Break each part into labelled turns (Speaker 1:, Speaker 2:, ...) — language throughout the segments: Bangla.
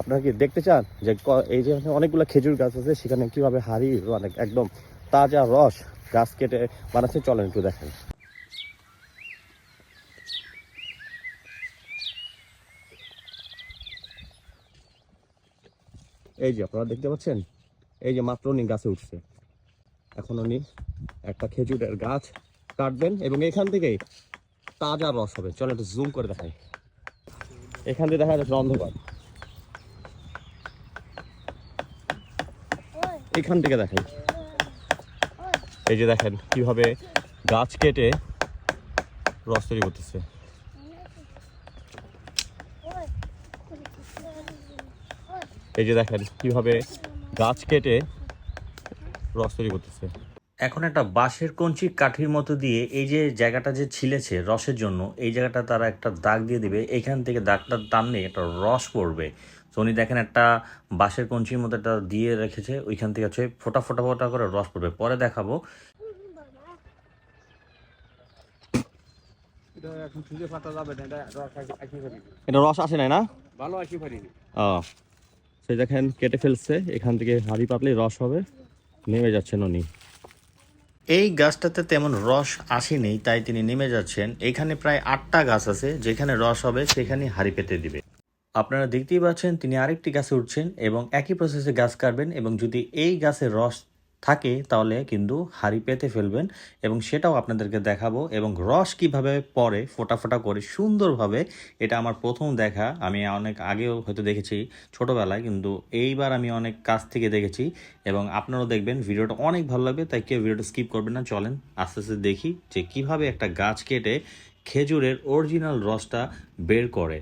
Speaker 1: আপনারা কি দেখতে চান যে এই যে অনেকগুলো খেজুর গাছ আছে, সেখানে কীভাবে হাড়ি মানে একদম তাজা রস গাছ কেটে বানাচ্ছে? চলেন একটু দেখেন। এই যে আপনারা দেখতে পাচ্ছেন, এই যে মাত্র উনি গাছে উঠছে। এখন উনি একটা খেজুরের গাছ কাটবেন এবং এখান থেকেই তাজা রস হবে। চলো একটু জুম করে দেখাই। এখান থেকে দেখা যাচ্ছে অন্ধকার। এখান থেকে দেখেন এই যে দেখেন কীভাবে গাছ কেটে রস তৈরি করতেছে। এই যে দেখেন কীভাবে গাছ কেটে রস তৈরি করতেছে।
Speaker 2: এখন একটা বাঁশের কঞ্চি কাঠির মতো দিয়ে এই যে জায়গাটা যে ছিলেছে রসের জন্য, এই জায়গাটা তারা একটা দাগ দিয়ে দিবে। এখান থেকে দাগটা টানলে একটা রস পড়বে। তো উনি দেখেন একটা বাঁশের কঞ্চির মতো একটা দিয়ে রেখেছে ওইখান থেকে হচ্ছে ফোটা ফোটা ফোটা করে রস পড়বে। পরে দেখাবো।
Speaker 3: এটা রস
Speaker 1: আসে নাই না?
Speaker 3: ভালো
Speaker 1: ও। সেই দেখেন কেটে ফেলছে এখান থেকে হাড়ি রস হবে। নেমে যাচ্ছেন উনি।
Speaker 2: এই গাছটাতে তেমন রস আসেনি তাই তিনি নেমে যাচ্ছেন। এখানে প্রায় আটটা গাছ আছে যেখানে রস হবে সেখানে হাড়ি পেতে দিবে। আপনারা দেখতেই পাচ্ছেন তিনি আরেকটি গাছে উঠছেন এবং একই প্রসেসে গাছ কাটবেন এবং যদি এই গাছের রস থাকে তাহলে কিন্তু হাড়ি পেতে ফেলবেন এবং সেটাও আপনাদেরকে দেখাবো এবং রস কীভাবে পড়ে ফোটা ফোটা করে সুন্দরভাবে এটা আমার প্রথম দেখা। আমি অনেক আগেও হয়তো দেখেছি, ছোটোবেলায় কিন্তু এইবার আমি অনেক কাছ থেকে দেখেছি এবং আপনারাও দেখবেন ভিডিওটা অনেক ভালো লাগবে, তাই কেউ ভিডিওটা স্কিপ করবেন না। চলেন আস্তে আস্তে দেখি যে কীভাবে একটা গাছ কেটে খেজুরের অরিজিনাল রসটা বের করে।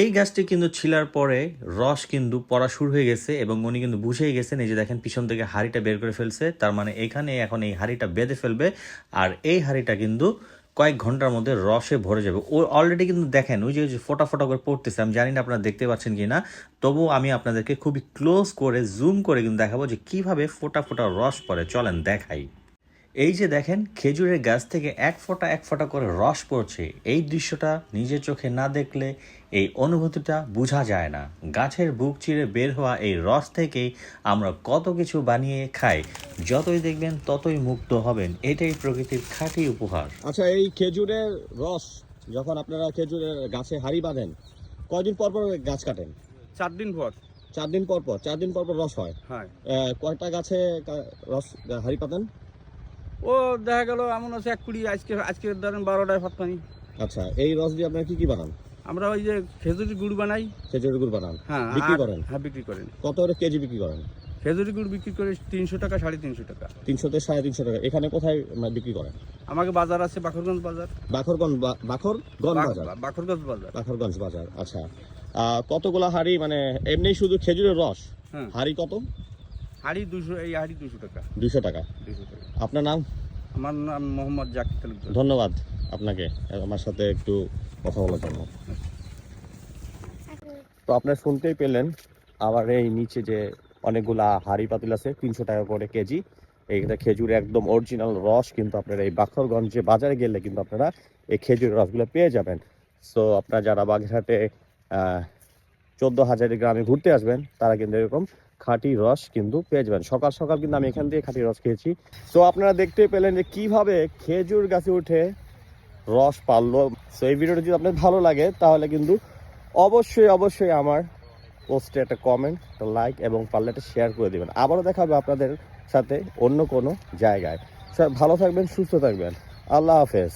Speaker 2: এই গাছটি কিন্তু ছিলার পরে রস কিন্তু পড়া শুরু হয়ে গেছে এবং উনি কিন্তু বুঝেই গেছেন, এই যে দেখেন পিছন থেকে হাড়িটা বের করে ফেলছে, তার মানে এখানে এখন এই হাড়িটা বেঁধে ফেলবে আর এই হাড়িটা কিন্তু কয়েক ঘণ্টার মধ্যে রসে ভরে যাবে। ও অলরেডি কিন্তু দেখেন, ওই যে ফোটা ফোটা করে পড়তেছে, আমি জানি না আপনারা দেখতে পাচ্ছেন কি না তবুও আমি আপনাদেরকে খুবই ক্লোজ করে জুম করে কিন্তু দেখাবো যে কীভাবে ফোটা ফোটা রস পড়ে। চলেন দেখাই। এই যে দেখেন খেজুরের গাছ থেকে এক ফোঁটা এক ফোঁটা করে রস পড়ছে। এই দৃশ্যটা নিজের চোখে না দেখলে এই অনুভূতিটা বোঝা যায় না। গাছের বুক চিরে বের হওয়া এই রস থেকেই আমরা কত কিছু বানিয়ে খাই। যতই দেখবেন ততই মুক্ত হবেন। এটাই প্রকৃতির খাঁটি উপহার।
Speaker 1: আচ্ছা এই খেজুরের রস যখন আপনারা খেজুরের গাছে হাড়ি বাঁধেন কয়দিন পর পর গাছ কাটেন?
Speaker 3: চার দিন পর।
Speaker 1: চার দিন পর পর চার দিন পর পর রস হয়।
Speaker 3: হ্যাঁ।
Speaker 1: কয়টা গাছে রস হাড়ি পাতেন?
Speaker 3: ও দেখা গেল এমন আছে এক কুড়ি আজকে আজকে ধরেন বারোটায় ভাত পানি।
Speaker 1: আচ্ছা এই রস দিয়ে আপনারা কি কি বানান?
Speaker 3: আমরা ওই যে খেজুরি গুড় বানাই।
Speaker 1: খেজুরের গুড় বানান?
Speaker 3: হ্যাঁ
Speaker 1: বিক্রি করেন?
Speaker 3: হ্যাঁ বিক্রি করেন।
Speaker 1: কত করে কেজি বিক্রি করেন?
Speaker 3: খেজুরি গুড় বিক্রি করে তিনশো টাকা সাড়ে তিনশো টাকা।
Speaker 1: তিনশো থেকে সাড়ে তিনশো টাকা। এখানে কোথায় বিক্রি করেন?
Speaker 3: আমাকে বাজার আছে বাখরগঞ্জ বাজার।
Speaker 1: বাখরগঞ্জ বাখরগঞ্জ বাজার?
Speaker 3: বাখরগঞ্জ বাজার।
Speaker 1: বাখরগঞ্জ বাজার আচ্ছা। কতগুলা হাড়ি মানে এমনি শুধু খেজুরের রস?
Speaker 3: হ্যাঁ।
Speaker 1: হাড়ি কত?
Speaker 3: হাড়ি দুশো এই হাড়ি দুশো টাকা।
Speaker 1: দুশো টাকা।
Speaker 3: দুশো টাকা।
Speaker 1: আপনার নাম?
Speaker 3: আমার নাম মোহাম্মদ জাকির তালুকদার।
Speaker 1: ধন্যবাদ আপনাকে। আমার সাথে একটু কথা বলার জন্য। তো আপনারা শুনতেই পেলেন আবার এই নিচে যে অনেকগুলা হাড়ি পাতিল আছে তিনশো টাকা করে কেজি। এইটা খেজুর একদম অরিজিনাল রস কিন্তু আপনারা এই বাখরগঞ্জে বাজারে গেলে কিন্তু আপনারা এই খেজুরের রসগুলো পেয়ে যাবেন। সো আপনারা যারা বাগেরহাটে চোদ্দ হাজারি গ্রামে ঘুরতে আসবেন তারা কিন্তু এরকম খাঁটি রস কিন্তু পেয়ে যাবেন। সকাল সকাল কিন্তু আমি এখান থেকে খাঁটি রস খেয়েছি। তো আপনারা দেখতে পেলেন যে কীভাবে খেজুর গাছে উঠে রস পারল। সো এই ভিডিওটা যদি আপনার ভালো লাগে, তাহলে কিন্তু অবশ্যই অবশ্যই আমার পোস্টে একটা কমেন্ট একটা লাইক এবং পারলে একটা শেয়ার করে দেবেন। আবারও দেখা হবে আপনাদের সাথে অন্য কোনো জায়গায়। সব ভালো থাকবেন, সুস্থ থাকবেন। আল্লাহ হাফেজ।